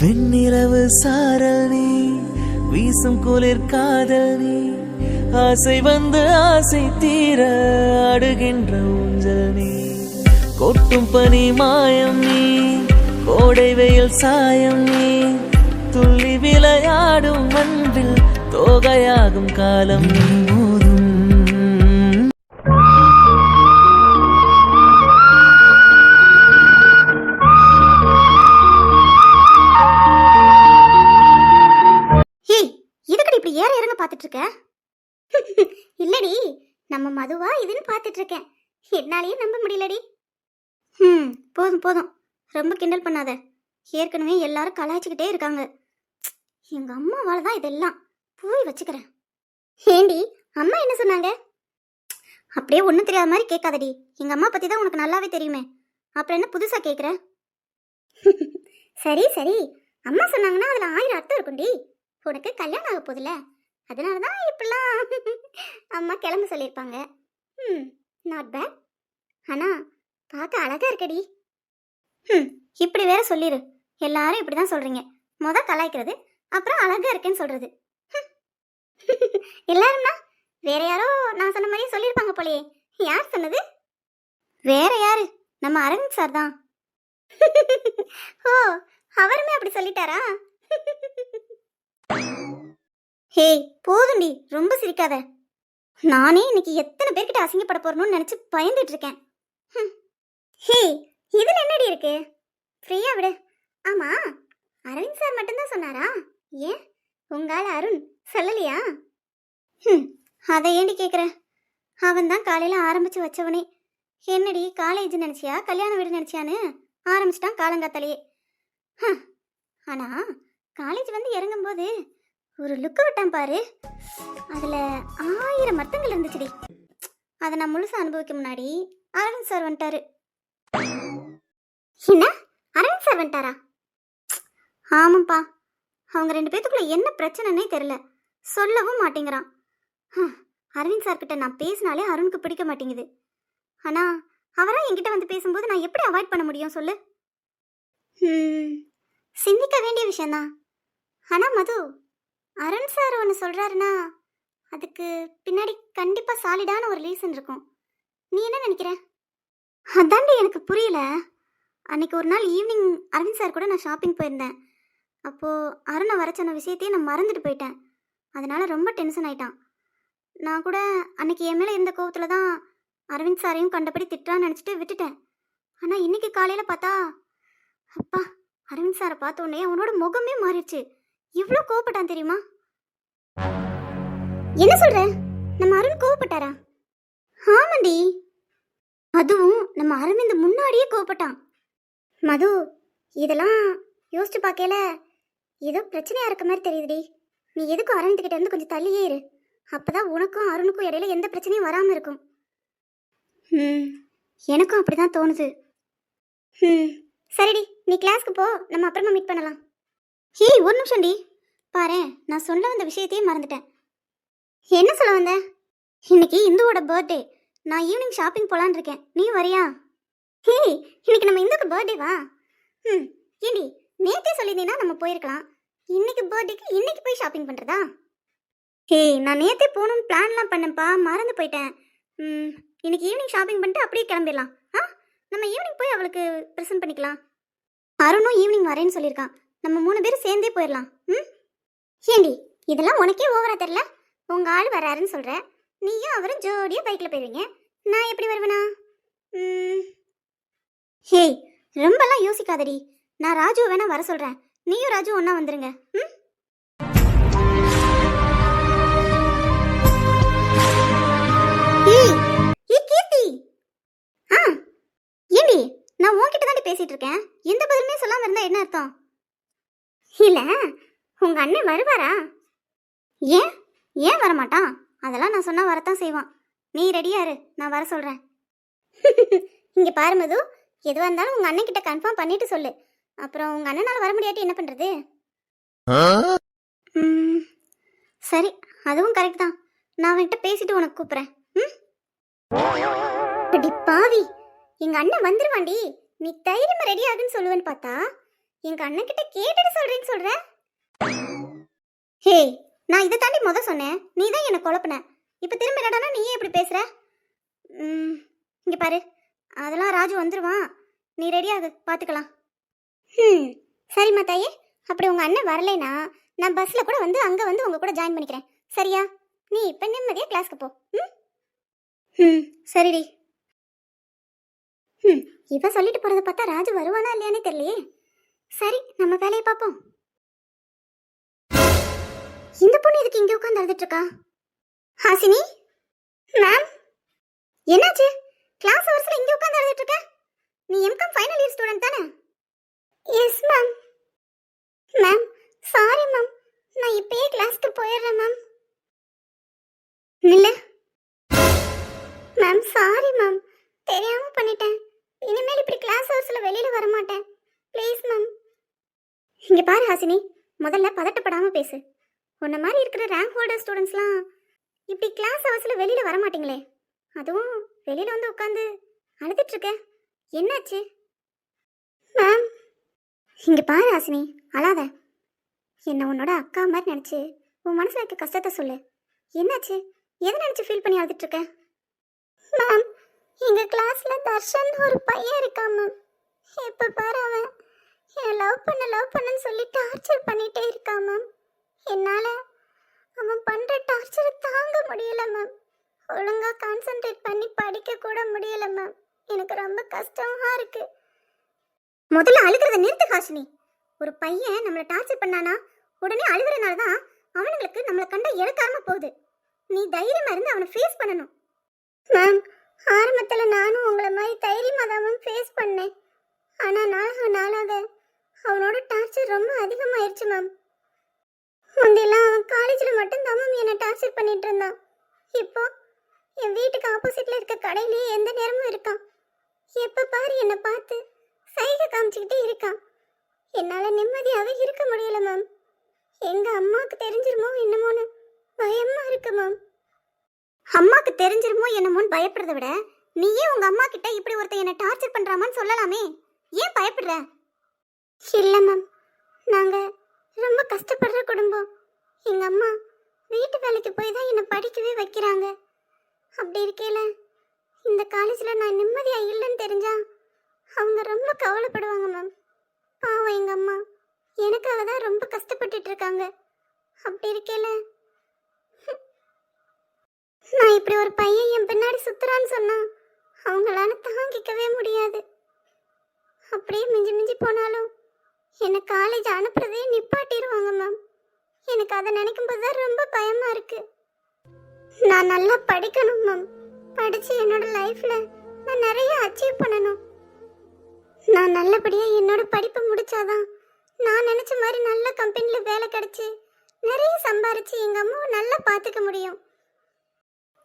வெண்ணிரவு சாரல் நீ வீசும் குளிர் காதல் நீ ஆசை வந்து ஆசை தீர அடுகின்ற ஊஞ்சல் நீ. கொட்டும் பனி மாயம் நீ கோடை வெயில் சாயம் நீ துள்ளி விளையாடும் அன்பில் தோகையாகும் காலம் நீ. எதுக்கடி ஏற இறங்க பார்த்துட்டு இருக்க இல்லடி நம்ம மதுவா இதுன்னு பார்த்துட்டு இருக்கேன் என்னாலேயே நம்ப முடியலடி. ம் போதும் போதும். ரொம்ப கிண்டல் பண்ணாத. ஏற்கனவே எல்லாரும் கலாய்ச்சிக்கிட்டே இருக்காங்க. எங்கள் அம்மாவால் தான் இதெல்லாம். போய் வச்சுக்கிறேன். ஏண்டி அம்மா என்ன சொன்னாங்க? அப்படியே ஒன்றும் தெரியாத மாதிரி கேட்காதடி. எங்கள் அம்மா பற்றி தான் உனக்கு நல்லாவே தெரியுமே. அப்புறம் என்ன புதுசாக கேட்குற? சரி சரி. அம்மா சொன்னாங்கன்னா அதில் ஆயிரம் அர்த்தம் இருக்கும்டி. உனக்கு கல்யாணம் ஆக போதில்ல அதனால தான் இப்படிலாம் அம்மா கிளம்ப சொல்லியிருப்பாங்க. ம் நாட் பேட் ஆனால் பார்க்க அழகாக இருக்கடி. ம் இப்படி வேற சொல்லிடு எல்லாரும் இப்படி தான் சொல்கிறீங்க மொதல் கலாய்க்கிறது அப்புறம் அழகாக இருக்கேன்னு சொல்கிறது எல்லாரும்னா? வேற யாரோ நான் சொன்ன மாதிரியே சொல்லியிருப்பாங்க போலயே. யார் சொன்னது? வேற யாரு? நம்ம அரவிந்த் சார் தான். ஓ அவருமே அப்படி சொல்லிட்டாரா? ஹேய் போதுண்டி ரொம்ப சிரிக்காத. நானே இன்னைக்கு எத்தனை பேர்கிட்ட அசிங்கப்பட போறணும்னு நினைச்சு பயந்துட்டு இருக்கேன். ஹே ஹேய் இதுல என்னடி இருக்கு? ஃப்ரீயா விடு. ஆமா அரவிந்த் சார் மட்டும்தான் சொன்னாரா? ஏன்? உங்கால அருண். சொல்லலையா? ம் அதை ஏண்டி கேக்குற? அவன் தான் காலையில ஆரம்பிச்சு வச்சவனே. என்னடி காலேஜ் நினைச்சியா? கல்யாண வீடு நினைச்சியான்னு? ஆரம்பிச்சிட்டான் காலங்காத்தாலேயே. ஆனா காலேஜ் வந்து இறங்கும்போது ஒரு லுக்கு விட்டான் பாரு. அதுல ஆயிரம் அர்த்தங்கள் இருந்துச்சுடி. அதை நான் முழுசா அனுபவிக்க முன்னாடி அரவிந்த் சார் வந்துட்டாரு. என்ன? அரவிந்த் சார் வந்துட்டாரா? ஆமாப்பா அவங்க ரெண்டு பேத்துக்குள்ள என்ன பிரச்சனைனே தெரில சொல்லவும் மாட்டேங்கிறான். அரவிந்த் சார் கிட்ட நான் பேசினாலே அருணுக்கு பிடிக்க மாட்டேங்குது. ஆனா அவரா என்கிட்ட வந்து பேசும்போது நான் எப்படி அவாய்ட் பண்ண முடியும் சொல்லு? சிந்திக்க வேண்டிய விஷயம்தான். ஆனால் மது அருண் சார் ஒன்று சொல்கிறாருன்னா அதுக்கு பின்னாடி கண்டிப்பாக சாலிடான ஒரு ரீசன் இருக்கும். நீ என்ன நினைக்கிற? அதாண்டி எனக்கு புரியல. அன்னைக்கு ஒரு நாள் ஈவினிங் அரவிந்த் சார் கூட நான் ஷாப்பிங் போயிருந்தேன். அப்போது அருணை வர சொன்ன விஷயத்தையே நான் மறந்துட்டு போயிட்டேன். அதனால் ரொம்ப டென்ஷன் ஆயிட்டான். நான் கூட அன்னைக்கு என் மேலே இருந்த கோவத்தில் தான் அரவிந்த் சாரையும் கண்டபடி திட்டான்னு நினச்சிட்டு விட்டுட்டேன். ஆனால் இன்னைக்கு காலையில் பார்த்தா அப்பா அரவிந்த் சாரை பார்த்த உடனே அவனோட முகமே மாறிடுச்சு. இவ்வளோ கோவப்பட்டான் தெரியுமா? என்ன சொல்ற? நம்ம அருண் கோவப்பட்டாரா? ஆமாண்டி. அதுவும் நம்ம அரவிந்த் முன்னாடியே கோவப்பட்டான். மது இதெல்லாம் யோசிச்சு பார்க்கல ஏதோ பிரச்சனையா இருக்க மாதிரி தெரியுதுடி. நீ எதுக்கும் அரவிந்த் கிட்ட இருந்து கொஞ்சம் தள்ளியே இரு. அப்பதான் உனக்கும் அருணுக்கும் இடையில எந்த பிரச்சனையும் வராம இருக்கும். ம் எனக்கும் அப்படிதான் தோணுது. ம் சரிடி நீ கிளாஸ்க்கு போ. நம்ம அப்புறமா மீட் பண்ணலாம். ஏய் ஒரு நிமிஷம்டி பாரு நான் சொல்ல வந்த விஷயத்தையே மறந்துட்டேன். என்ன சொல்ல வந்த? இன்னைக்கு இந்துவோட பர்த்டே நான் ஈவினிங் ஷாப்பிங் போலான்னு இருக்கேன். நீ வரியா? ஹே இன்னைக்கு நம்ம இந்துக்கு பர்த்டேவா ம் ஏண்டி நேற்றே சொல்லியிருந்தீங்கன்னா நம்ம போயிருக்கலாம். இன்னைக்கு பர்த்டேக்கு இன்னைக்கு போய் ஷாப்பிங் பண்ணுறதா ஹேய் நான் நேற்றே போகணும்னு பிளான்லாம் பண்ணேன்ப்பா. மறந்து போயிட்டேன். ம் இன்னைக்கு ஈவினிங் ஷாப்பிங் பண்ணிட்டு அப்படியே கிளம்பிடலாம். ஆ நம்ம ஈவினிங் போய் அவளுக்கு ப்ரெசென்ட் பண்ணிக்கலாம். அருணும் ஈவினிங் வரேன்னு சொல்லியிருக்கான். நம்ம மூணு பேரும் சேர்ந்தே போயிடலாம் ம்? ஏண்டி இதெல்லாம் உனக்கே ஓவரா தெரியல? உங்க ஆள் வராருன்னு சொல்ற. நீயும் அவரும் ஜோடியா பைக்ல போயிருவீங்க. நான் எப்படி வருவேனா? ஹேய் ரொம்பலாம் யோசிக்காதடி. நான் ராஜு வேணா வர சொல்றேன். நீயும் ராஜு ஒன்றா வந்துருங்க. ம்? கீர்த்தி! ஆ ஏண்டி நான் உன்கிட்ட தான் பேசிட்டு இருக்கேன். எந்த பதிலுமே சொல்லாம இருந்தா என்ன அர்த்தம்? இல்ல உங்க அண்ணன் வருவாரா? ஏன்? ஏன் வரமாட்டான்? அதெல்லாம் நான் சொன்னா வரத்தான் செய்வான். நீ ரெடியா இரு நான் வர சொல்றேன். இங்க பாரு மது எதுவா இருந்தாலும் உங்க அண்ணன் கிட்ட கன்ஃபார்ம் பண்ணிட்டு சொல்லு. அப்புறம் உங்க அண்ணனால வர முடியாட்டி என்ன பண்றது? சரி அதுவும் கரெக்ட் தான். நான் அவன்கிட்ட பேசிட்டு உனக்கு கூப்பிடுறேன். ம்? பாவி எங்க அண்ணன் வந்துருவாண்டி நீ தைரியமா ரெடி ஆகுன்னு சொல்லுவேன்னு பார்த்தா எங்க அண்ணன் கிட்ட கேட்டுட்டு சொல்றேன்னு சொல்ற? ஹே நான் இதை தாண்டி முத சொன்னேன். நீ தான் என்ன குழப்பின. இப்போ திரும்ப என்னடானா நீயே இப்படி பேசுற? இங்க பாரு. அதெல்லாம் ராஜு வந்துருவான். நீ ரெடியாகு பார்த்துக்கலாம் ம் சரிம்மா தாயே. அப்படி உங்க அண்ணன் வரலைனா நான் பஸ்ல கூட வந்து அங்க வந்து உங்க கூட ஜாயின் பண்ணிக்கிறேன். சரியா? நீ இப்ப நிம்மதியா கிளாஸ்க்கு போ. ம்? ம் சரிடி. ம் இவ சொல்லிட்டு போகிறத பார்த்தா ராஜு வருவானா இல்லையானே தெரியலையே. சரி நம்ம வேலையை பார்ப்போம். இந்த பொண்ணு இதுக்கு இங்கே உட்காந்து அழுதுட்டு இருக்கா ஹாசினி? மேம் என்னாச்சு? கிளாஸ் ஹவர்ஸ்ல இங்கே உட்காந்து அழுதுட்டு இருக்க நீ எம்காம் ஃபைனல் இயர் ஸ்டூடெண்ட் தானே? Yes ma'am ma'am sorry ma'am நான் இப்பயே கிளாஸ்க்கு போயிடுறேன் மேம் நில்லு. மேம் சாரி மேம் தெரியாம பண்ணிட்டேன். இனிமேல் இப்படி கிளாஸ் ஹவர்ஸ்ல வெளியில வர மாட்டேன் ப்ளீஸ் மேம் இங்கே பாரு ஹாசினி முதல்ல பதட்டப்படாமல் பேசு. உன்ன மாதிரி இருக்கிற ரேங்க் ஹோல்டர் ஸ்டூடெண்ட்ஸ்லாம் இப்படி கிளாஸ் ஹவர்ஸ்ல வெளியில் வரமாட்டிங்களே அதுவும் வெளியில் வந்து உட்காந்து அழுதுட்ருக்க என்னாச்சு? மேம் இங்கே பாரு ஹாசினி அழாத. என்ன உன்னோட அக்கா மாதிரி நினச்சி உன் மனசில் இருக்க கஷ்டத்தை சொல்லு. என்னாச்சு? எதை நினச்சி ஃபீல் பண்ணி அழுதுட்ருக்க மேம் எங்கள் கிளாஸில் தர்ஷன் ஒரு பையன் இருக்கான் மேம் எப்போ பாரு அவன். என்னை லவ் பண்ண லவ் பண்ணன்னு சொல்லி டார்ச்சர் பண்ணிட்டே இருக்கான் மேம் என்னால அவன் பண்ற டார்ச்சரை தாங்க முடியல மேம் ஒழுங்கா கான்சென்ட்ரேட் பண்ணி படிக்க கூட முடியல மேம் எனக்கு ரொம்ப கஷ்டமா இருக்கு. முதல்ல அழுகிறத நிறுத்து ஹாசினி ஒரு பையன் நம்மளை டார்ச்சர் பண்ணானா உடனே அழுகிறனால தான் அவனுங்களுக்கு நம்மளை கண்டா இழக்காம போகுது. நீ தைரியமா இருந்து அவனை ஃபேஸ் பண்ணணும். மேம் ஆரம்பத்தில் நானும் உங்களை மாதிரி தைரியமாக தான் மேம் ஃபேஸ் பண்ணேன். ஆனால் நாளாக நாளாக அவனோட டார்ச்சர் ரொம்ப அதிகமாயிருச்சு மேம் முந்தையெல்லாம் அவன் காலேஜில் மட்டும் தான் மேம் என்னை டார்ச்சர் பண்ணிட்டு இருந்தான். இப்போ என் வீட்டுக்கு ஆப்போசிட்ல இருக்க கடையிலேயே எந்த நேரமும் இருக்கான். எப்போ பாரு என்னை பார்த்து சைகை காமிச்சுக்கிட்டே இருக்கான். என்னால் நிம்மதியாகவே இருக்க முடியல மேம் எங்கள் அம்மாவுக்கு தெரிஞ்சிருமோ என்னமோன்னு பயமாக இருக்கு மேம் அம்மாக்கு தெரிஞ்சிருமோ என்னமோன்னு பயப்படுறத விட நீயே உங்கள் அம்மா கிட்ட இப்படி ஒருத்தன் என்னை டார்ச்சர் பண்ணுறாமான்னு சொல்லலாமே. ஏன் பயப்படுற? இல்லை மேம் நாங்கள் ரொம்ப கஷ்டப்படுற குடும்பம். எங்கள் அம்மா வீட்டு வேலைக்கு போய் தான் என்னை படிக்கவே வைக்கிறாங்க. அப்படி இருக்கையில் இந்த காலேஜில் நான் நிம்மதியாக இல்லைன்னு தெரிஞ்சா அவங்க ரொம்ப கவலைப்படுவாங்க மேம் பாவம் எங்கள் அம்மா. எனக்காக தான் ரொம்ப கஷ்டப்பட்டுட்டு இருக்காங்க. அப்படி இருக்கையில் நான் இப்படி ஒரு பையன் என் பின்னாடி சுத்துறான்னு சொன்னா அவங்களால தாங்கிக்கவே முடியாது. அப்படியே மிஞ்சி மிஞ்சி போனாலும் என்னை காலேஜ் அனுப்புறதே நிப்பாட்டிடுவாங்க மேம் எனக்கு அதை நினைக்கும் போது தான் ரொம்ப பயமா இருக்கு. நான் நல்லா படிக்கணும் மேம் படிச்சு என்னோட லைஃப்ல நான் நிறைய அச்சீவ் பண்ணணும். நான் நல்லபடியாக என்னோட படிப்பை முடிச்சாதான் நான் நினச்ச மாதிரி நல்ல கம்பெனியில் வேலை கிடச்சி நிறைய சம்பாரித்து எங்கள் அம்மாவை நல்லா பார்த்துக்க முடியும்.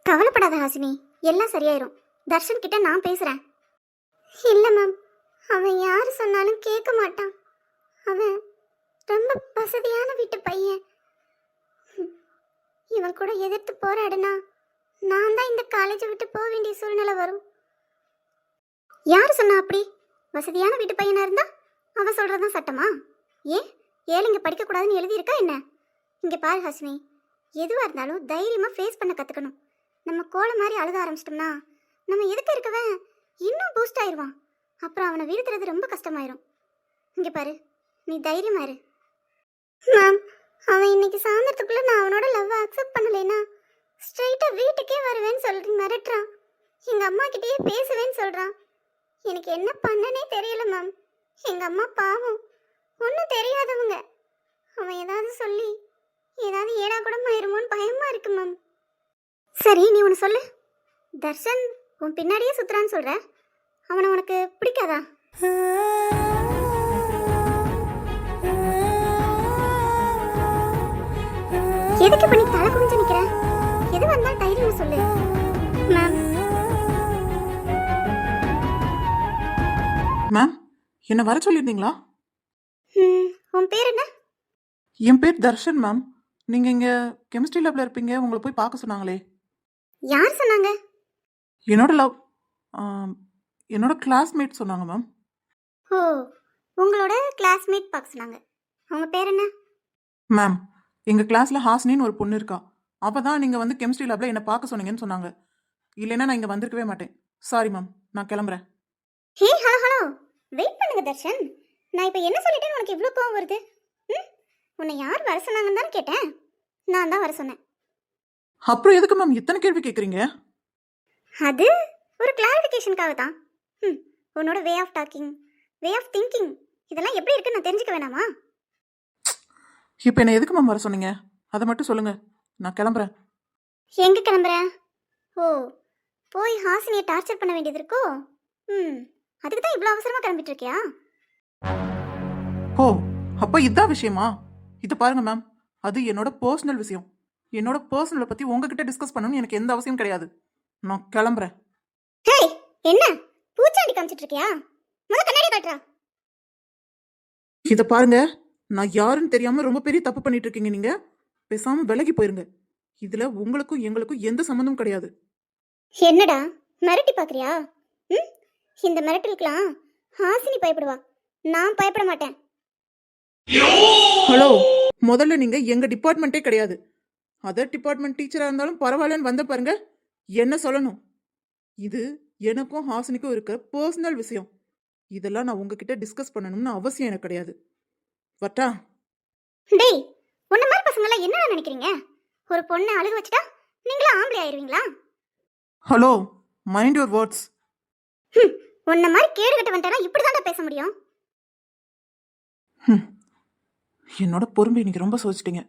கவலைப்படாத ஹாசினி எல்லாம் சரியாயிரும். தர்ஷன் கிட்ட நான் பேசுகிறேன் இல்லை மேம் அவன் யாரு சொன்னாலும் கேட்க மாட்டான். அவன் ரொம்ப வசதியான வீட்டு பையன். இவன் கூட எதிர்த்து போராடுனா நான் தான் இந்த காலேஜை விட்டு போக வேண்டிய சூழ்நிலை வரும். யார் சொன்னா அப்படி? வசதியான வீட்டு பையனா இருந்தா அவன் சொல்றதான் சட்டமா? ஏன்? ஏழைங்க படிக்கக்கூடாதுன்னு எழுதியிருக்கா என்ன? இங்க பாரு ஹஸ்மி எதுவா இருந்தாலும் தைரியமா ஃபேஸ் பண்ண கத்துக்கணும். நம்ம கோலை மாதிரி அழுக ஆரம்பிச்சிட்டோம்னா நம்ம எதுக்கு இருக்கவன்? இன்னும் பூஸ்ட் ஆயிடுவான் அப்புறம் அவனை வீழ்த்துறது ரொம்ப கஷ்டமாயிரும். இங்க பாரு நீ தைரியமா இரு. மேம் அவன் இன்னைக்கு சாயந்தரத்துக்குள்ள நான் அவனோட லவ் அக்செப்ட் பண்ணலைன்னா ஸ்ட்ரைட்டா வீட்டுக்கே வருவேன்னு சொல்லி மிரட்டுறான். எங்க அம்மா கிட்டயே பேசுவேன்னு சொல்றான். எனக்கு என்ன பண்ணனே தெரியல மேம். எங்க அம்மா பாவம். ஒன்றும் தெரியாதவங்க. அவன் ஏதாவது சொல்லி ஏதாவது ஏடா கூட ஆயிருமோன்னு பயமா இருக்கு மேம். சரி நீ ஒன்று சொல்லு. தர்ஷன் உன் பின்னாடியே சுத்துறான்னு சொல்ற. அவனை உனக்கு பிடிக்காதா? எதுக்கு பண்ணி தலை குனிஞ்சு நிக்கிற? எது வந்தாலும் தைரியம் சொல்லு. மேம் மேம் என்னை வர சொல்லியிருந்தீங்களா? ம், உன் பேர் என்ன? என் பேர் தர்ஷன் மேம் நீங்கள் இங்கே கெமிஸ்ட்ரி லேபில் இருப்பீங்க உங்களை போய் பார்க்க சொன்னாங்களே. யார் சொன்னாங்க? என்னோட லவ் என்னோட கிளாஸ்மேட் சொன்னாங்க மேம் ஓ உங்களோட கிளாஸ்மேட் பார்க்க சொன்னாங்க. அவங்க பேர் என்ன? மேம் எங்கள் கிளாஸில் ஹாஸ்னின்னு ஒரு பொண்ணு இருக்கா. அவள் தான் நீங்கள் வந்து கெமிஸ்ட்ரி லேபில் என்னை பார்க்க சொன்னீங்கன்னு சொன்னாங்க. இல்லைன்னா நான் இங்கே வந்திருக்கவே மாட்டேன். சாரி மேம் நான் கிளம்புறேன். ஹே ஹலோ ஹலோ வெயிட் பண்ணுங்க தர்ஷன். நான் இப்போ என்ன சொல்லிட்டேன்னு உனக்கு இவ்வளோ கோவம் வருது? ம்? உன்னை யார் வர சொன்னாங்கன்னு தான் கேட்டேன். நான் தான் வர சொன்னேன். அப்புறம் எதுக்கு மேம் இத்தனை கேள்வி கேட்குறீங்க அது ஒரு கிளாரிஃபிகேஷனுக்காக தான். ம் உன்னோட way of talking way of thinking இதெல்லாம் எப்படி இருக்குன்னு நான் தெரிஞ்சுக்க வேணாமா? இப்போ என்னை எதுக்கு மேம் வர சொன்னீங்க? அதை மட்டும் சொல்லுங்கள் நான் கிளம்புறேன். எங்கே கிளம்புற? ஓ போய் ஹாசினியை டார்ச்சர் பண்ண வேண்டியது இருக்கோ? ம் அதுக்கு தான் இவ்வளோ அவசரமாக கிளம்பிட்டு இருக்கியா? ஓ அப்போ இதான் விஷயமா? இது பாருங்க மேம் அது என்னோட பர்சனல் விஷயம். என்னோட பர்சனலை பற்றி உங்ககிட்ட டிஸ்கஸ் பண்ணணும்னு எனக்கு எந்த அவசியம் கிடையாது. நான் கிளம்புறேன். ஹே என்ன? பூச்சாண்டி காமிச்சிட்டு இருக்கியா? முத கண்ணாடி காட்டுறா இதை பாருங்க நான் யாருன்னு தெரியாம ரொம்ப பெரிய தப்பு பண்ணிட்டு இருக்கீங்க நீங்க? பேசாம விலகி போயிருங்க. இதுல உங்களுக்கும் எங்களுக்கும் எந்த சம்மந்தமும் கிடையாது. என்னடா? மிரட்டி பார்க்கறியா? ம்? இந்த மிரட்டலுக்கெல்லாம் ஹாசினி பயப்படுவா. நான் பயப்பட மாட்டேன். ஹலோ? முதல்ல நீங்க எங்க டிபார்ட்மெண்ட்டே கிடையாது. அதர் டிபார்ட்மெண்ட் டீச்சரா இருந்தாலும் பரவாயில்லன்னு வந்த பாருங்க. என்ன சொல்லணும்? இது எனக்கும் ஹாசினிக்கும் இருக்கிற பர்சனல் விஷயம். இதெல்லாம் நான் உங்ககிட்ட டிஸ்கஸ் பண்ணணும்னு அவசியம் எனக்கு கிடையாது. வட்டா. டேய் உன்ன மாதிரி பசங்களாம் என்னடா நினைக்கிறீங்க? ஒரு பொண்ணை அழுக வச்சுட்டா நீங்களும் ஆம்பளை ஆயிருவீங்களா? ஹலோ மைண்ட் யுவர் வேர்ட்ஸ் உன்ன மாதிரி கேடு கட்ட வந்துட்டா இப்படி பேச முடியும். என்னோட பொறுமை இன்னைக்கு ரொம்ப சோதிச்சிட்டீங்க.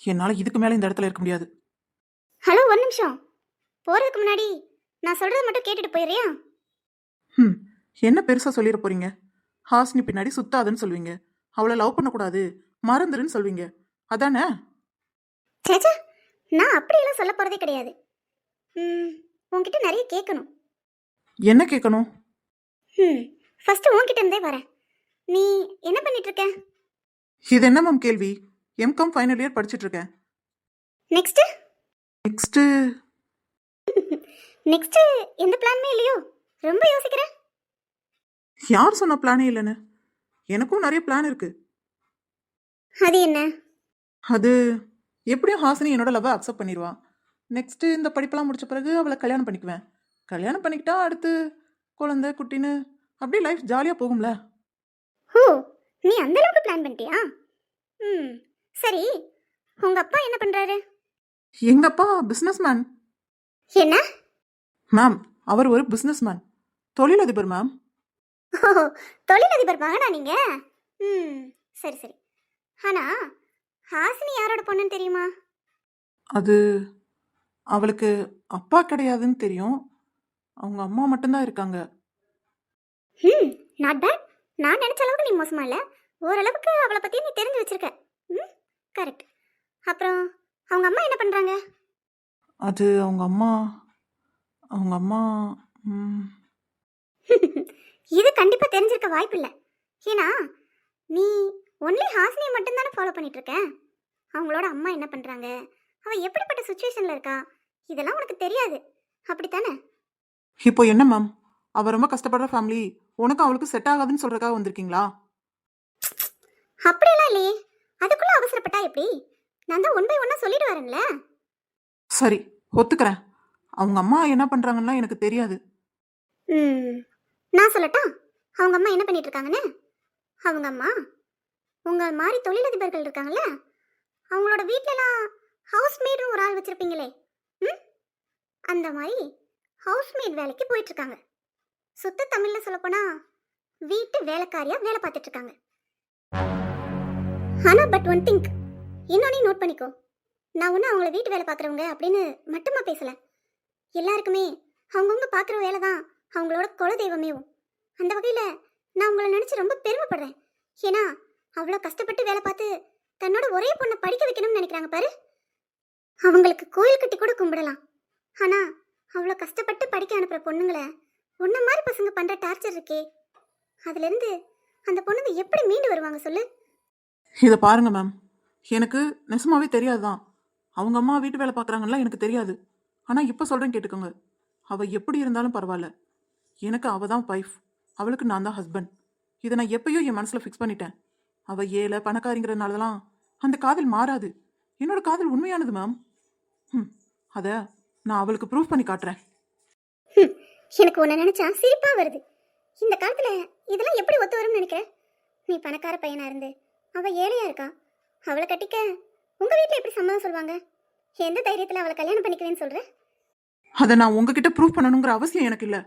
என்னால் இதுக்கு மேலே இந்த இடத்துல இருக்க முடியாது. ஹலோ ஒரு நிமிஷம். போறதுக்கு முன்னாடி நான் சொல்றத மட்டும் கேட்டுட்டு போயிடுறியா? ம் என்ன பெருசாக சொல்லிட போறீங்க? ஹாஸ்னி பின்னாடி சுத்தாதுன்னு சொல்வீங்க அவளை லவ் பண்ணக்கூடாது. மறந்துருன்னு சொல்வீங்க. அதானே? சேச்சா நான் அப்படியெல்லாம் சொல்ல போறதே கிடையாது. ம் உன்கிட்ட நிறைய கேட்கணும். என்ன கேட்கணும்? ம் ஃபர்ஸ்ட் உன்கிட்ட இருந்தே வரேன். நீ என்ன பண்ணிட்டு இருக்க இது என்ன மேம் கேள்வி? எம்காம் ஃபைனல் இயர் படிச்சுட்டு இருக்கேன் நெக்ஸ்ட் நெக்ஸ்ட்டு நெக்ஸ்ட் எந்த பிளானுமே இல்லையோ? ரொம்ப யோசிக்கிற யார் சொன்ன பிளானே இல்லைன்னு? எனக்கும் நிறைய பிளான் இருக்கு. அது என்ன? அது எப்படியும் ஹாசினி என்னோட லவ்வை அக்செப்ட் பண்ணிடுவா நெக்ஸ்ட்டு இந்த படிப்பெல்லாம் முடிச்ச பிறகு அவளை கல்யாணம் பண்ணிக்குவேன். கல்யாணம் பண்ணிக்கிட்டா அடுத்து குழந்தை குட்டின்னு அப்படியே லைஃப் ஜாலியாக போகும்ல. ஓ நீ அந்த அளவுக்கு பிளான் பண்ணிட்டியா? ம் சரி. உங்க அப்பா என்ன பண்றாரு? எங்க அப்பா பிஸ்னஸ் மேன் என்ன? மேம் அவர் ஒரு பிஸ்னஸ் மேன் தொழிலதிபர் மேம் ஓ தொழிலதிபர் மகனா நீங்க? ம் சரி சரி. ஆனா ஹாசினி யாரோட பொண்ணுன்னு தெரியுமா? அது அவளுக்கு அப்பா கிடையாதுன்னு தெரியும். அவங்க அம்மா மட்டும்தான் இருக்காங்க. ம் நாட் பேட் நான் நினைச்ச அளவுக்கு நீ மோசமா இல்ல. ஓரளவுக்கு அவளை பத்தி நீ தெரிஞ்சு வச்சிருக்க. ம் கரெக்ட் அப்புறம் அவங்க அம்மா என்ன பண்றாங்க? அது அவங்க அம்மா அவங்க அம்மா ம், இது கண்டிப்பா தெரிஞ்சிருக்க வாய்ப்பு இல்லை ஏன்னா நீ ஒன்லி ஹாசினியை மட்டும்தானே ஃபாலோ பண்ணிட்டு இருக்க அவங்களோட அம்மா என்ன பண்றாங்க? அவ எப்படிப்பட்ட சுச்சுவேஷன்ல இருக்கா? இதெல்லாம் உனக்கு தெரியாது. அப்படித்தானே? இப்போ என்ன மேம் அவ ரொம்ப கஷ்டப்படுற ஃபேமிலி உனக்கும் அவளுக்கு செட் ஆகாதுன்னு சொல்றதுக்காக வந்திருக்கீங்களா? அப்படியெல்லாம் இல்லையே. அதுக்குள்ள அவசரப்பட்டா எப்படி? நான் தான் ஒன் பை ஒன்னா சொல்லிட்டு வரேன்ல. சரி ஒத்துக்கிறேன். அவங்க அம்மா என்ன பண்றாங்கன்னா எனக்கு தெரியாது. ம். நான் சொல்லட்டா? அவங்க அம்மா என்ன பண்ணிட்டு இருக்காங்கன்னு அவங்க அம்மா? உங்கள் மாதிரி தொழிலதிபர்கள் இருக்காங்கல்ல? அவங்களோட வீட்டிலலாம் ஹவுஸ் மேட்னு ஒரு ஆள் வச்சுருப்பீங்களே. ம்? அந்த மாதிரி ஹவுஸ் மேட் வேலைக்கு போயிட்டுருக்காங்க. சுத்த தமிழில் சொல்லப்போனால் வீட்டு வேலைக்காரியாக வேலை பார்த்துட்ருக்காங்க ஆனால் பட் ஒன் திங்க் இன்னொன்னே நோட் பண்ணிக்கோ. நான் ஒன்றும் அவங்கள வீட்டு வேலை பார்க்குறவங்க அப்படின்னு மட்டுமா பேசலை. எல்லாருக்குமே அவங்கவுங்க பார்க்குற வேலை தான் அவங்களோட குலதெய்வமேவும் அந்த வகையில் நான் உங்களை நினச்சி ரொம்ப பெருமைப்படுறேன். ஏன்னா அவ்வளோ கஷ்டப்பட்டு வேலை பார்த்து தன்னோட ஒரே பொண்ணை படிக்க வைக்கணும்னு நினைக்கிறாங்க பாரு. அவங்களுக்கு கோயில் கட்டி கூட கும்பிடலாம். ஆனால் அவ்வளோ கஷ்டப்பட்டு படிக்க அனுப்புகிற பொண்ணுங்களை உன்ன மாதிரி பசங்க பண்ணுற டார்ச்சர் இருக்கே. அதுலேருந்து அந்த பொண்ணுங்க எப்படி மீண்டு வருவாங்க சொல்லு? இதை பாருங்க மேம். எனக்கு நெசமாவே தெரியாதுதான். அவங்க அம்மா வீட்டு வேலை பார்க்குறாங்கலாம் எனக்கு தெரியாது. ஆனால் இப்போ சொல்கிறேன் கேட்டுக்கோங்க. அவள் எப்படி இருந்தாலும் பரவாயில்ல. எனக்கு அவள் தான் ஒய்ஃப் அவளுக்கு நான் தான் ஹஸ்பண்ட் இதை நான் எப்பயோ என் மனசுல ஃபிக்ஸ் பண்ணிட்டேன். அவ ஏழை பணக்காரிங்கிறதுனாலலாம் அந்த காதல் மாறாது. என்னோட காதல் உண்மையானது மேம் ம் அதை நான் அவளுக்கு ப்ரூவ் பண்ணி காட்டுறேன். எனக்கு உன்னை நினைச்சா சிரிப்பா வருது. இந்த காலத்துல இதெல்லாம் எப்படி ஒத்து வரும்னு நினைக்கிற? நீ பணக்கார பையனா இருந்து அவ ஏழையா இருக்கா? அவளை கட்டிக்க உங்க வீட்ல எப்படி சம்மதம் சொல்லுவாங்க எந்த தைரியத்துல அவளை கல்யாணம் பண்ணிக்குவேன்னு சொல்ற? அதை நான் உங்ககிட்ட ப்ரூவ் பண்ணணுங்கிற அவசியம் எனக்கு இல்லை.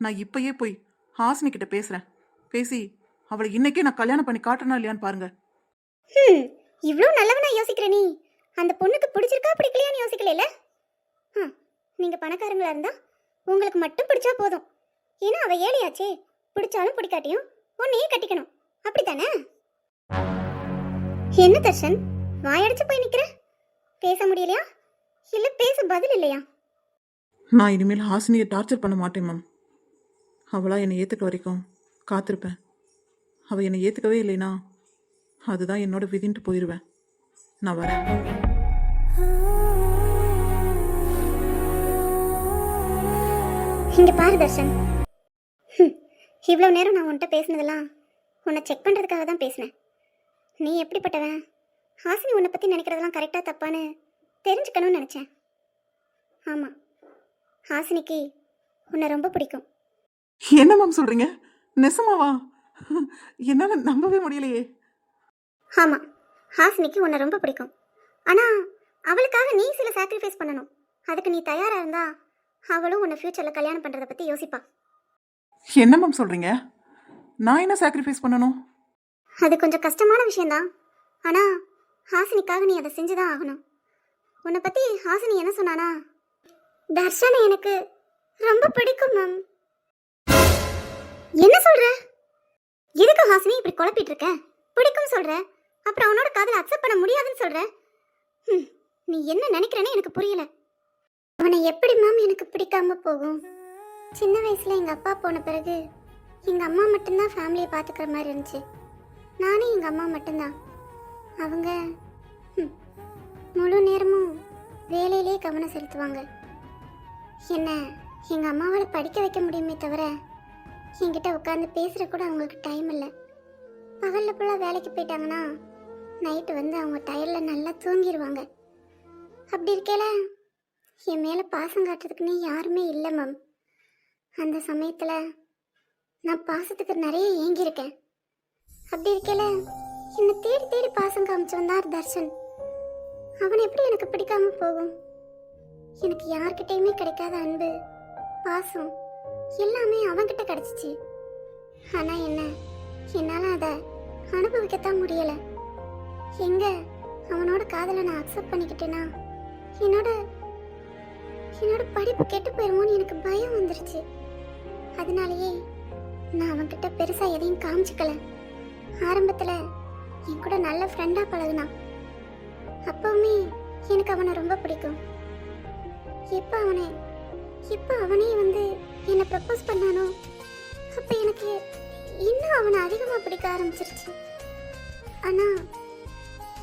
நான் இப்பயே போய் ஹாசினி கிட்ட பேசுறேன். பேசி அவளை இன்னைக்கே நான் கல்யாணம் பண்ணி காட்டுறனா இல்லையான்னு பாருங்க. இவ்ளோ நல்லவனா யோசிக்கிற நீ? அந்த பொண்ணுக்கு பிடிச்சிருக்கா பிடிக்கலையான்னு யோசிக்கல நீங்க பணக்காரங்களா இருந்தா உங்களுக்கு மட்டும் பிடிச்சா போதும். ஏன்னா அவ ஏழையாச்சே. பிடிச்சாலும் பிடிக்காட்டியும் உன்னையே கட்டிக்கணும். அப்படித்தானே? என்ன தர்ஷன் வாயடிச்சு போய் நிக்கிற? பேச முடியலையா? இல்ல பேச பதில் இல்லையா? நான் இனிமேல் ஹாசினியை டார்ச்சர் பண்ண மாட்டேன் மேம். அவளாக என்னை ஏற்றுக்க வரைக்கும். காத்திருப்பேன். அவள் என்னை ஏற்றுக்கவே இல்லைனா அதுதான் என்னோட விதின்ட்டு போயிடுவேன் நான் வரேன். இங்கே பாரு தர்ஷன். இவ்வளோ நேரம் நான் உன்கிட்ட பேசினதெல்லாம் உன்னை செக் பண்ணுறதுக்காக தான் பேசினேன். நீ எப்படிப்பட்டவன்? ஹாசினி உன்னை பற்றி நினைக்கிறதெல்லாம் கரெக்டாக தப்பான்னு தெரிஞ்சுக்கணும்னு நினச்சேன். ஆமாம் ஹாசினிக்கு உன்னை ரொம்ப பிடிக்கும். என்ன மேம் சொல்கிறீங்க நெசமாவா? என்னால் நம்பவே முடியலையே. ஆமா ஹாசினிக்கு உன்னை ரொம்ப பிடிக்கும். ஆனா அவளுக்காக நீ சில சாக்ரிஃபைஸ் பண்ணணும். அதுக்கு நீ தயாரா இருந்தா அவளும் உன்னை ஃபியூச்சர்ல கல்யாணம் பண்றதை பத்தி யோசிப்பா. என்ன மேம் சொல்கிறீங்க நான் என்ன சாக்ரிஃபைஸ் பண்ணணும்? அது கொஞ்சம் கஷ்டமான விஷயம்தான். ஆனா ஹாசினிக்காக நீ அதை செஞ்சுதான் ஆகணும். உன்னை பத்தி ஹாசினி என்ன சொன்னானா தர்ஷனை எனக்கு ரொம்ப பிடிக்கும் மேம் என்ன சொல்ற? எதுக்கு ஹாசினி இப்படி குழப்பிட்டு இருக்க? பிடிக்கும் சொல்ற. அப்புறம் அவனோட காதல் அக்செப்ட் பண்ண முடியாதுன்னு சொல்ற. நீ என்ன நினைக்கிறேன்னு எனக்கு புரியல. அவனை எப்படி மேம் எனக்கு பிடிக்காம போகும்? சின்ன வயசுல எங்க அப்பா போன பிறகு எங்க அம்மா மட்டும்தான் ஃபேமிலியை பாத்துக்கிற மாதிரி இருந்துச்சு. நானும் எங்கள் அம்மா மட்டும்தான். அவங்க முழு நேரமும் வேலையிலே கவனம் செலுத்துவாங்க. என்ன எங்கள் அம்மாவால் படிக்க வைக்க முடியுமே தவிர என்கிட்ட உட்காந்து பேசுகிற கூட அவங்களுக்கு டைம் இல்லை. பகலில் ஃபுல்லாக வேலைக்கு போயிட்டாங்கன்னா நைட்டு வந்து அவங்க டயரில் நல்லா தூங்கிடுவாங்க அப்படி இருக்கேல என் மேலே பாசம் காட்டுறதுக்குன்னு யாருமே இல்லை மேம் அந்த சமயத்தில் நான் பாசத்துக்கு நிறைய ஏங்கியிருக்கேன். அப்படி இருக்கேல என்னை தேடி தேடி பாசம் காமிச்சு வந்தார் தர்ஷன்? அவன் எப்படி எனக்கு பிடிக்காம போகும்? எனக்கு யார்கிட்டயுமே கிடைக்காத அன்பு பாசம் எல்லாமே அவன்கிட்ட கிடைச்சிச்சு. ஆனா என்ன? என்னால அதை அனுபவிக்கத்தான் முடியல. எங்க அவனோட காதலை நான் அக்செப்ட் பண்ணிக்கிட்டேனா? என்னோட என்னோட படிப்பு கெட்டு போயிருமோன்னு எனக்கு பயம் வந்துருச்சு. அதனாலயே நான் அவன்கிட்ட பெருசா எதையும் காமிச்சுக்கல. ஆரம்பத்துல என் கூட நல்ல ஃப்ரெண்டா பழகுனான் அப்பவுமே எனக்கு அவனை ரொம்ப பிடிக்கும். எப்ப அவனை எப்ப அவனே வந்து என்னை ப்ரப்போஸ் பண்ணானோ? அப்போ எனக்கு இன்னும் அவனை அதிகமாக பிடிக்க ஆரம்பிச்சிருச்சு. ஆனால்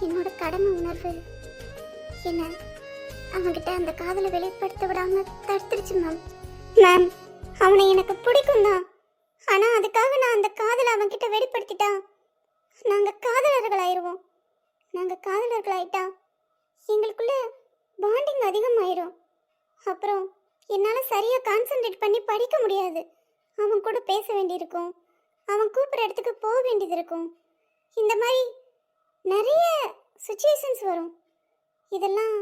என்னோட கடமை உணர்வு என்ன? அவன்கிட்ட அந்த காதலை வெளிப்படுத்த விடாம தடுத்துருச்சு மேம் மேம் அவனை எனக்கு பிடிக்கும் தான். ஆனால் அதுக்காக நான் அந்த காதலை அவன்கிட்ட வெளிப்படுத்திட்டா? நாங்கள் காதலர்கள் ஆயிடுவோம் நாங்கள் காதலர்கள் ஆயிட்டா எங்களுக்குள்ள பாண்டிங் அதிகமாயிரும். அப்புறம் என்னால் சரியாக கான்சென்ட்ரேட் பண்ணி படிக்க முடியாது. அவன் கூட பேச வேண்டியிருக்கும். அவன் கூப்பிட்ற இடத்துக்கு போக வேண்டியது இருக்கும் இந்த மாதிரி நிறைய சுச்சுவேஷன்ஸ் வரும். இதெல்லாம்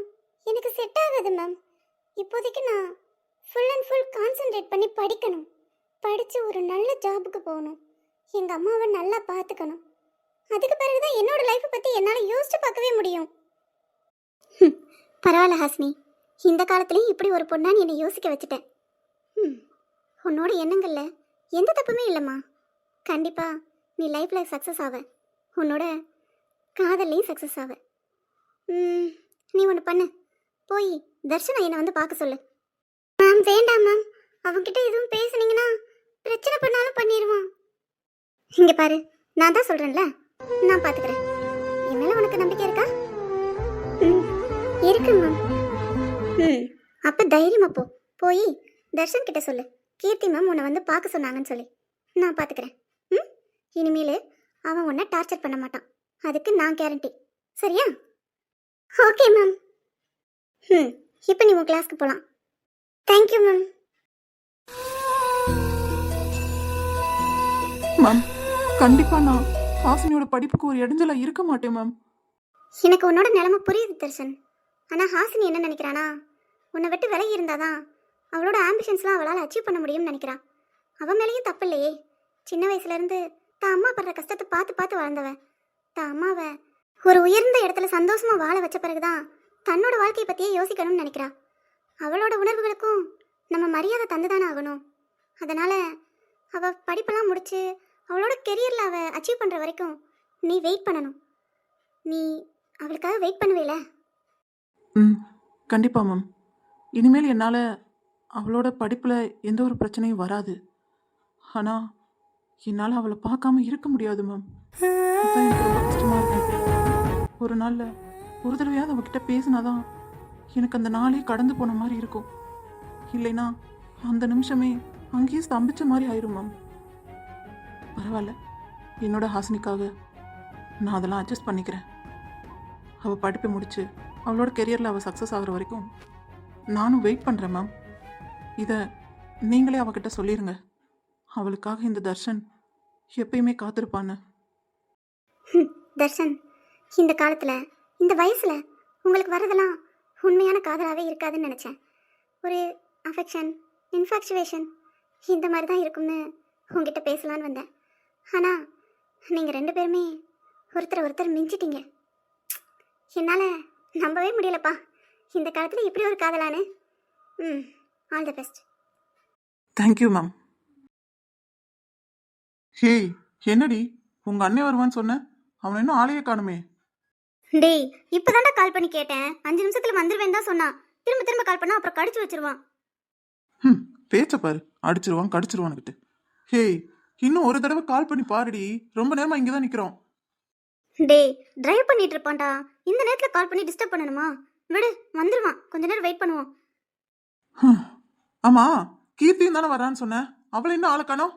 எனக்கு செட் ஆகாது மேம் இப்போதைக்கு நான் ஃபுல் அண்ட் ஃபுல் கான்சென்ட்ரேட் பண்ணி படிக்கணும். படித்து ஒரு நல்ல ஜாபுக்கு போகணும். எங்கள் அம்மாவை நல்லா பார்த்துக்கணும் அதுக்கு பிறகுதான் என்னோட லைஃப்பை பற்றி என்னால் யோசிச்சு பார்க்கவே முடியும். பரவாயில்ல ஹாஸ்னி இந்த காலத்துலேயும் இப்படி ஒரு பொண்ணான்னு என்னை யோசிக்க வச்சுட்டேன் ம் உன்னோட எண்ணங்களில் எந்த தப்புமே இல்லைம்மா. கண்டிப்பாக நீ லைஃப்பில் சக்ஸஸ் ஆவ. உன்னோட காதல்லையும் சக்ஸஸ் ஆவ. ம், நீ ஒன்று பண்ணு. போய் தர்ஷனா என்னை வந்து பார்க்க சொல்லு. மேம் வேண்டாம் மேம். அவன்கிட்ட எதுவும் பேசுனீங்கன்னா பிரச்சனை பண்ணாலும் பண்ணிடுவான் இங்கே பாரு நான் தான் சொல்கிறேன்ல நான் பார்த்துக்கிறேன் என் மேலே உனக்கு நம்பிக்கை இருக்கா? ம், இருக்கு மேம். ம். அப்ப தைரியமா போ. போய் தர்ஷன் கிட்ட சொல்லு. கீர்த்தி மேம் உன்னை வந்து பார்க்க சொன்னாங்கன்னு சொல்லி. நான் பாத்துக்கிறேன். ம்? இனிமேல் அவன் உன்னை டார்ச்சர் பண்ண மாட்டான். அதுக்கு நான் கேரண்டி சரியா? ஓகே மேம் ம். இப்போ நீ உன் கிளாஸ்க்கு போகலாம் தேங்க்யூ மேம் மேம் கண்டிப்பா நான் ஹாசினியோட படிப்புக்கு ஒரு இடைஞ்சலா இருக்க மாட்டேன் மேம் எனக்கு உன்னோட நிலைமை புரியுது தர்ஷன். ஆனால் ஹாசினி என்ன நினைக்கிறானா? உன்னை விட்டு விலகி இருந்தாதான் அவளோட ஆம்பிஷன்ஸ்லாம் அவளால் அச்சீவ் பண்ண முடியும்னு நினைக்கிறான். அவன் மேலேயும் தப்பு இல்லையே. சின்ன வயசுலேருந்து தான் அம்மா படுற கஷ்டத்தை பார்த்து பார்த்து வளர்ந்தவ தான் அம்மாவை ஒரு உயர்ந்த இடத்துல சந்தோஷமாக வாழ வச்ச பிறகுதான் தன்னோட வாழ்க்கையை பற்றியே யோசிக்கணும்னு நினைக்கிறா. அவளோட உணர்வுகளுக்கும் நம்ம மரியாதை தந்துதானே ஆகணும். அதனால் அவள் படிப்பெல்லாம் முடிச்சு அவளோட கெரியரில் அவள் அச்சீவ் பண்ணுற வரைக்கும் நீ வெயிட் பண்ணணும். நீ அவளுக்காக வெயிட் பண்ணுவேல? ம் கண்டிப்பாக மேம் இனிமேல் என்னால் அவளோட படிப்பில் எந்த ஒரு பிரச்சனையும் வராது. ஆனால் என்னால் அவளை பார்க்காம இருக்க முடியாது மேம் அதான் எனக்கு ரொம்ப கஷ்டமாக இருக்கு. ஒரு நாளில் ஒரு தடவையாவது அவகிட்ட பேசினாதான் எனக்கு அந்த நாளே கடந்து போன மாதிரி இருக்கும். இல்லைன்னா அந்த நிமிஷமே அங்கேயே ஸ்தம்பிச்ச மாதிரி ஆயிரும் மேம் பரவாயில்ல என்னோட ஹாசினிக்காக நான் அதெல்லாம் அட்ஜஸ்ட் பண்ணிக்கிறேன். அவள் படிப்பை முடிச்சு அவளோட கெரியரில் அவள் சக்ஸஸ் ஆகிற வரைக்கும் நானும் வெயிட் பண்ணுறேன் மேம் இதை நீங்களே அவகிட்ட சொல்லிடுங்க அவளுக்காக இந்த தர்ஷன் எப்பயுமே காத்திருப்பான்னு. தர்ஷன் இந்த காலத்தில் இந்த வயசில் உங்களுக்கு வரதெல்லாம் உண்மையான காதலாகவே இருக்காதுன்னு நினச்சேன். ஒரு அஃபெக்ஷன் இன்ஃபாக்சுவேஷன் இந்த மாதிரி தான் இருக்கும்னு உங்ககிட்ட பேசலான்னு வந்தேன். ஆனால் நீங்கள் ரெண்டு பேருமே ஒருத்தர் ஒருத்தர் மிஞ்சிட்டீங்க. என்னால் நம்பவே முடியலப்பா. இந்த காலத்தில் இப்படி ஒரு காதலானு. ம் all the best thank you ma'am hey என்னடி? உங்கள் அண்ணே வருவான்னு சொன்ன. அவன் இன்னும் ஆளையே காணுமே. டேய் இப்போதான்டா கால் பண்ணி கேட்டேன். அஞ்சு நிமிஷத்தில் வந்துருவேன் தான் சொன்னான். திரும்ப திரும்ப கால் பண்ணா அப்புறம் கடிச்சு வச்சிருவான். ம் பேச்ச பாரு. அடிச்சிருவான் கடிச்சிருவான்னுக்கிட்டு ஹேய் இன்னும் ஒரு தடவை கால் பண்ணி பாருடி. ரொம்ப நேரமா இங்கே தான் நிற்கிறோம் டேய் டிரைவ் பண்ணிட்டு இருப்பான்டா. இந்த நேரத்துல கால் பண்ணி டிஸ்டர்ப் பண்ணணுமா? விடு வந்துருவான். கொஞ்ச நேரம் வெயிட் பண்ணுவோம். ஆமா கீர்த்தியும் தானே வரான்னு சொன்னேன் அவளை என்ன ஆளை காணோம்?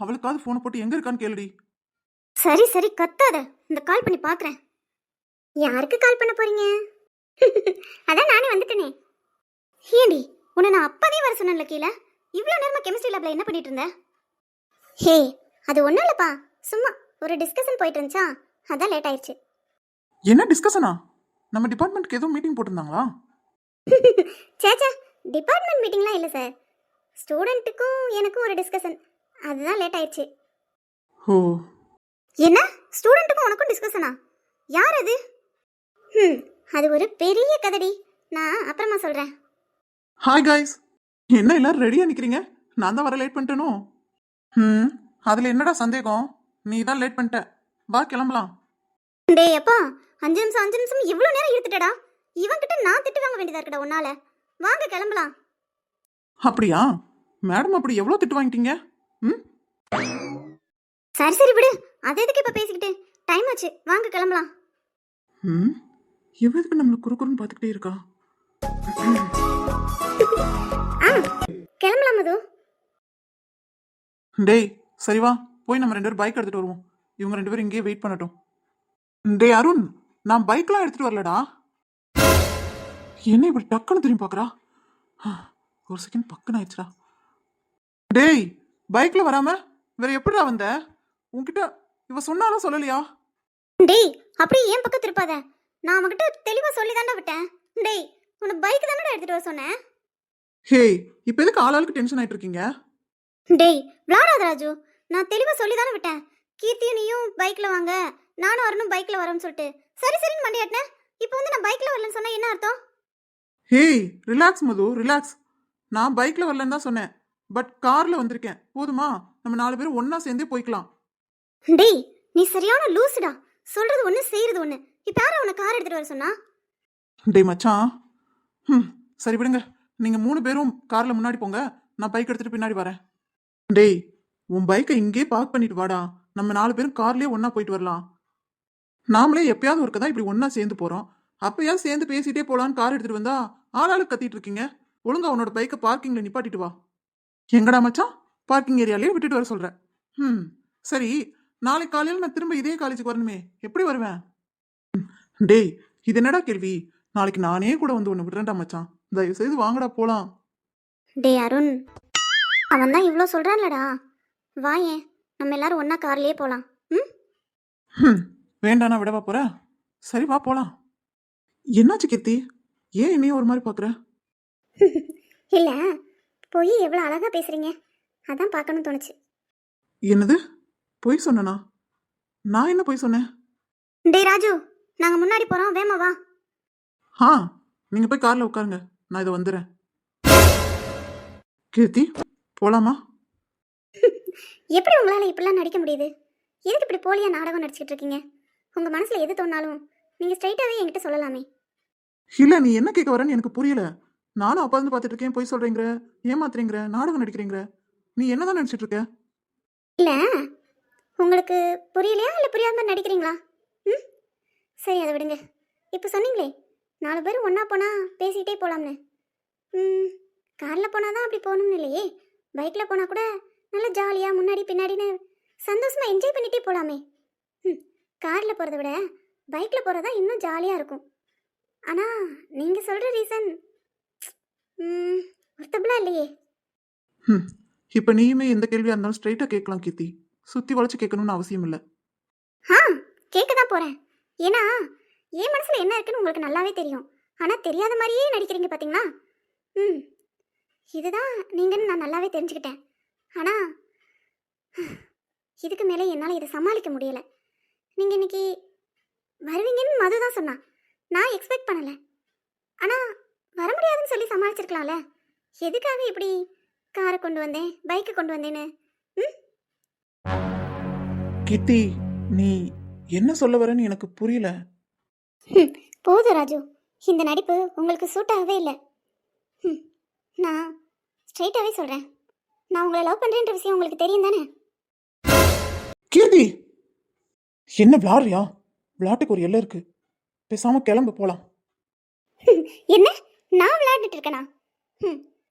அவளுக்காவது ஃபோனை போட்டு எங்கே இருக்கான்னு கேளுடி. சரி சரி கத்தாத. இந்த கால் பண்ணி பாக்குறேன். யாருக்கு கால் பண்ண போறீங்க? அதான் நானே வந்துட்டேனே. ஏண்டி உன்னை நான் அப்பதே வர சொன்னேன்ல கீழே? இவ்வளோ நேரமா கெமிஸ்ட்ரி லேப்ல என்ன பண்ணிட்டு இருந்த? ஹே அது ஒன்றும் இல்லைப்பா. சும்மா ஒரு டிஸ்கஷன் போயிட்டு இருந்துச்சா? அதான் லேட் ஆயிடுச்சு. என்ன டிஸ்கஷனா நம்ம டிபார்ட்மெண்ட்க்கு எதுவும் மீட்டிங் போட்டிருந்தாங்களா? சேச்சா டிபார்ட்மெண்ட் மீட்டிங்லாம் இல்லை சார். ஸ்டூடெண்ட்டுக்கும் எனக்கும் ஒரு டிஸ்கஷன் அதுதான் லேட் ஆயிடுச்சு. ஓ என்ன? ஸ்டூடெண்ட்டுக்கும் உனக்கும் டிஸ்கஷனா யார் அது? ம் அது ஒரு பெரிய கதடி. நான் அப்புறமா சொல்கிறேன் ஹாய் காய்ஸ் என்ன எல்லாரும் ரெடியாக நிற்கிறீங்க நான் தான் வர லேட் பண்ணிட்டேனோ? ம் அதில் என்னடா சந்தேகம்? நீ தான் லேட் பண்ணிட்ட. வா கிளம்பலாம். டேய் அப்பா அஞ்சு நிமிஷம் அஞ்சு நிமிஷம் இவ்வளோ நேரம் இழுத்துட்டடா. இவன்கிட்ட நான் திட்டு வாங்க வேண்டியதா இருக்கடா உன்னால. வாங்க கிளம்பலாம். அப்படியா? மேடம் அப்படி எவ்வளோ திட்டு வாங்கிட்டீங்க? ம்? சரி சரி விடு. அதை எதுக்கு இப்போ பேசிக்கிட்டு? டைம் ஆச்சு. வாங்க கிளம்பலாம். ம்? இவ எதுக்கு நம்மளை குறுக்குறுன்னு பார்த்துக்கிட்டே இருக்கா? ஆ கிளம்பலாம் மது. டேய் சரி வா. போய் நம்ம ரெண்டு பேரும் பைக் எடுத்துட்டு வருவோம். இவங்க ரெண்டு பேரும் இங்கேயே வெயிட் பண்ணட்டும். டேய் அருண். நான் பைக்லாம் எடுத்துட்டு வரலடா. என்ன இப்படி டக்குன்னு திரும்பி பார்க்கறா ஒரு செகண்ட் பக்குன்னு ஆயிடுச்சுடா. டேய் பைக்ல வராம வேற எப்படிடா வந்த? உன்கிட்ட இவ சொன்னாலும் சொல்லலையா? டேய் அப்படியே ஏன் பக்கம் திருப்பாத? நான் அவன்கிட்ட தெளிவாக சொல்லி தானே விட்டேன். டேய் உன்னை பைக் தானடா எடுத்துட்டு வர சொன்னேன்? ஹேய் இப்போ எதுக்கு ஆளாளுக்கு டென்ஷன் ஆயிட்டு இருக்கீங்க? டேய் விளாடாத ராஜு. நான் தெளிவாக சொல்லி தானே விட்டேன். கீர்த்தியும் நீயும் பைக்கில் வாங்க. நானும் வரணும் பைக்கில் வரேன்னு சொல்லிட்டு. சரி சரின்னு மண்டியாட்டினேன் இப்போ வந்து நான் பைக்கில் வரலன்னு சொன்னா என்ன அர்த்தம்? ஹேய் ரிலாக்ஸ் மது ரிலாக்ஸ் நான் பைக்ல வரலன்னு தான் சொன்னேன். பட் கார்ல வந்திருக்கேன். போதுமா? நம்ம நாலு பேரும் ஒண்ணா சேர்ந்தே போய்க்கலாம். டேய் நீ சரியான லூசுடா சொல்றது ஒன்று செய்யறது ஒன்று இப்போ யாரும் உன்னை கார் எடுத்துட்டு வர சொன்னா? டேய் மச்சான். ம் சரி விடுங்க. நீங்க மூணு பேரும் கார்ல முன்னாடி போங்க. நான் பைக் எடுத்துட்டு பின்னாடி வரேன். டேய் உன் பைக்கை இங்கேயே பார்க் பண்ணிட்டு வாடா. நம்ம நாலு பேரும் கார்லயே ஒண்ணா போயிட்டு வரலாம். நாமளே எப்பயாவது ஒருக்க தான் இப்படி ஒண்ணா சேர்ந்து போறோம். அப்பயாவது சேர்ந்து பேசிட்டே போலான்னு கார் எடுத்துட்டு வந்தா ஆளாளுக்கு கத்திட்டு இருக்கீங்க. ஒழுங்கா உன்னோட பைக்கை பார்க்கிங்ல நிப்பாட்டிட்டு வா. எங்கடா மச்சான்? பார்க்கிங் ஏரியாலயே விட்டுட்டு வர சொல்றேன் ம் சரி நாளைக்கு காலையில் நான் திரும்ப இதே காலேஜுக்கு வரணுமே. எப்படி வருவேன்? டேய் இது என்னடா கேள்வி? நாளைக்கு நானே கூட வந்து ஒன்று விடுறேன்டா மச்சான். தயவு செய்து வாங்கடா போலாம். டே அருண். அவன் தான் இவ்வளோ சொல்கிறான்லடா வாயேன் நம்ம எல்லாரும் ஒன்றா கார்லேயே போகலாம் ம்? ம் வேண்டானா விடவா போற? சரி வா போலாம். என்னாச்சு கீர்த்தி? ஏன் என்னையும் ஒரு மாதிரி பார்க்குற இல்லை போய் எவ்வளோ அழகாக பேசுகிறீங்க அதான் பார்க்கணும்னு தோணுச்சு. என்னது? பொய் சொன்னனா? நான் என்ன பொய் சொன்னேன்? டே ராஜு நாங்கள் முன்னாடி போகிறோம் வேமா வா. ஆ நீங்கள் போய் காரில் உட்காருங்க. நான் இதை வந்துடுறேன் கீர்த்தி போலாமா? எப்படி உங்களால் இப்படிலாம் நடிக்க முடியுது? எதுக்கு இப்படி போலியா நாடகம் நடிச்சிட்டு இருக்கீங்க? உங்கள் மனசில் எது தோணாலும் நீங்கள் ஸ்ட்ரைட்டாகவே என்கிட்ட சொல்லலாமே. இல்லை நீ என்ன கேட்க வரேன்னு எனக்கு புரியல. நானும் அப்பா இருந்து பார்த்துட்டு இருக்கேன் பொய் சொல்கிறீங்கிற ஏமாத்துறீங்கிற நாடகம் நடிக்கிறீங்கிற. நீ என்னதான் நடிச்சிட்டு இருக்க? இல்லை உங்களுக்கு புரியலையா? இல்லை புரியாத மாதிரி நடிக்கிறீங்களா? ம்? சரி அதை விடுங்க. இப்போ சொன்னீங்களே நாலு பேர் ஒன்றா போனால் பேசிக்கிட்டே போகலாம்னு ம் காரில் போனால் தான் அப்படி போகணும்னு இல்லையே. பைக்கில் போனால் கூட நல்லா ஜாலியாக முன்னாடி பின்னாடின்னு சந்தோஷமாக என்ஜாய் பண்ணிகிட்டே போகலாமே காரில் போகிறத விட பைக்கில் போகிறது இன்னும் ஜாலியாக இருக்கும். ஆனால் நீங்கள் சொல்கிற ரீசன் ம் ஒருத்தபுளாக இல்லையே? ம் இப்போ நீயுமே எந்த கேள்வியாக இருந்தாலும் ஸ்ட்ரைட்டாக கேட்கலாம் கீர்த்தி. சுற்றி வளைச்சு கேட்கணும்னு அவசியம் இல்லை. ஆ கேட்க தான் போகிறேன் ஏன்னா என் மனசில் என்ன இருக்குன்னு உங்களுக்கு நல்லாவே தெரியும். ஆனால் தெரியாத மாதிரியே நடிக்கிறீங்க பார்த்தீங்களா ம். இதுதான் நீங்கன்னு நான் நல்லாவே தெரிஞ்சுக்கிட்டேன். ஆனால் இதுக்கு மேலே என்னால் இதை சமாளிக்க முடியலை. நீங்கள் இன்னைக்கு வருவீங்கன்னு மது தான் சொன்னா நான் எக்ஸ்பெக்ட் பண்ணலை. ஆனால் வர முடியாதுன்னு சொல்லி சமாளிச்சிருக்கலாம்ல. எதுக்காக இப்படி காரை கொண்டு வந்தேன் பைக்கை கொண்டு வந்தேன்னு? ம்? கீர்த்தி நீ என்ன சொல்ல வரேன்னு எனக்கு புரியல. போதும் ராஜு. இந்த நடிப்பு உங்களுக்கு சூட் ஆகவே இல்லை. ஹம், நான் ஸ்ட்ரைட்டாகவே சொல்கிறேன் நான் உங்களை லவ் பண்ணுறேன்ற விஷயம் உங்களுக்கு தெரியும் தானே? கீர்த்தி என்ன விளாடுறியா? விளாட்டுக்கு ஒரு எல்லை இருக்கு. பேசாம கிளம்பு போலாம். என்ன? நான் விளையாடிட்டு இருக்கேனா?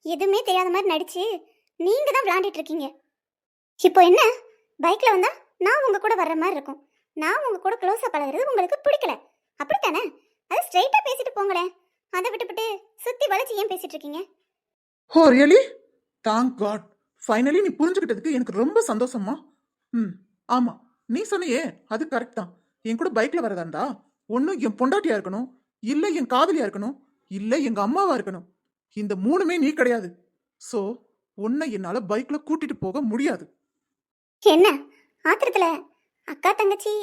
எதுவுமே தெரியாத மாதிரி நடிச்சு நீங்கள் தான் விளையாண்டுட்டு இருக்கீங்க. இப்போ என்ன? பைக்கில் வந்தால் நான் உங்கள் கூட வர்ற மாதிரி இருக்கும். நான் உங்கள் கூட க்ளோஸாக பழகுறது உங்களுக்கு பிடிக்கல. அப்படித்தானே? அது ஸ்ட்ரைட்டாக பேசிட்டு போங்களேன். அதை விட்டுவிட்டு சுற்றி வளைச்சு ஏன் பேசிட்டு இருக்கீங்க? Oh really thank God finally நீ புரிஞ்சுக்கிட்டதுக்கு எனக்கு ரொம்ப சந்தோஷமா ம் ஆமாம் நீ சொன்னியே அது கரெக்ட் தான். என் கூட பைக்கில் வரதா இருந்தா ஒன்று என் பொண்டாட்டியா இருக்கணும் இல்லை என் காதலியா இருக்கணும் இல்லை எங்க அம்மாவா இருக்கணும். இந்த மூணுமே நீ கிடையாது. ஸோ உன்னை என்னால் பைக்கில் கூட்டிட்டு போக முடியாது. என்ன? ஆத்திரத்துல? அக்கா தங்கச்சி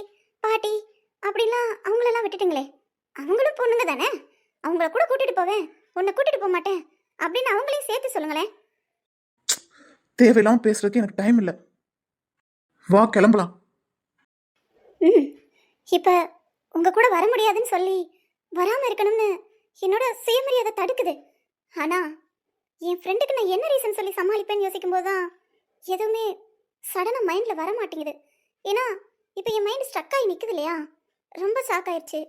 பாட்டி அப்படிலாம் அவங்களெல்லாம் விட்டுட்டுங்களே. அவங்களும் பொண்ணுங்க தானே? அவங்கள கூட கூட்டிட்டு போவேன் உன்னை கூட்டிட்டு போக மாட்டேன் அப்படின்னு அவங்களையும் சேர்த்து சொல்லுங்களேன். தேவையில்லாம பேசுறதுக்கு எனக்கு டைம் இல்லை. வா கிளம்பலாம். ம் இப்போ உங்கள் கூட வர முடியாதுன்னு சொல்லி வராமல் இருக்கணும்னு என்னோட சுயமரியாதை தடுக்குது. ஆனால் என் ஃப்ரெண்டுக்கு நான் என்ன ரீசன் சொல்லி சமாளிப்பேன்னு யோசிக்கும்போது தான் எதுவுமே சடனாக மைண்டில் வர மாட்டேங்குது ஏன்னா இப்போ என் மைண்ட் ஸ்ட்ரக் ஆகி நிற்குது இல்லையா? ரொம்ப ஷாக் ஆயிடுச்சு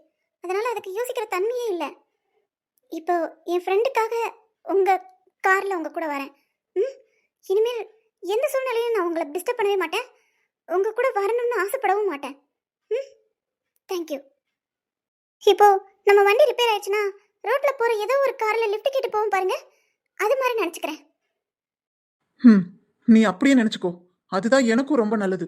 அதனால் அதுக்கு யோசிக்கிற தன்மையே இல்லை. இப்போ என் ஃப்ரெண்டுக்காக உங்கள் காரில் உங்கள் கூட வரேன். ம்? இனிமேல் எந்த சூழ்நிலையும் நான் உங்களை டிஸ்டர்ப் பண்ணவே மாட்டேன். உங்கள் கூட வரணும்னு ஆசைப்படவும் மாட்டேன். ம் தேங்க்யூ இப்போ நம்ம வண்டி ரிப்பேர் ஆயிடுச்சுன்னா ரோட்ல போற ஏதோ ஒரு கார்ல லிஃப்ட் கேட்டு போவோம் பாருங்க. அது மாதிரி நினச்சிக்கிறேன். ம் நீ அப்படியே நினச்சிக்கோ. அதுதான் எனக்கும் ரொம்ப நல்லது.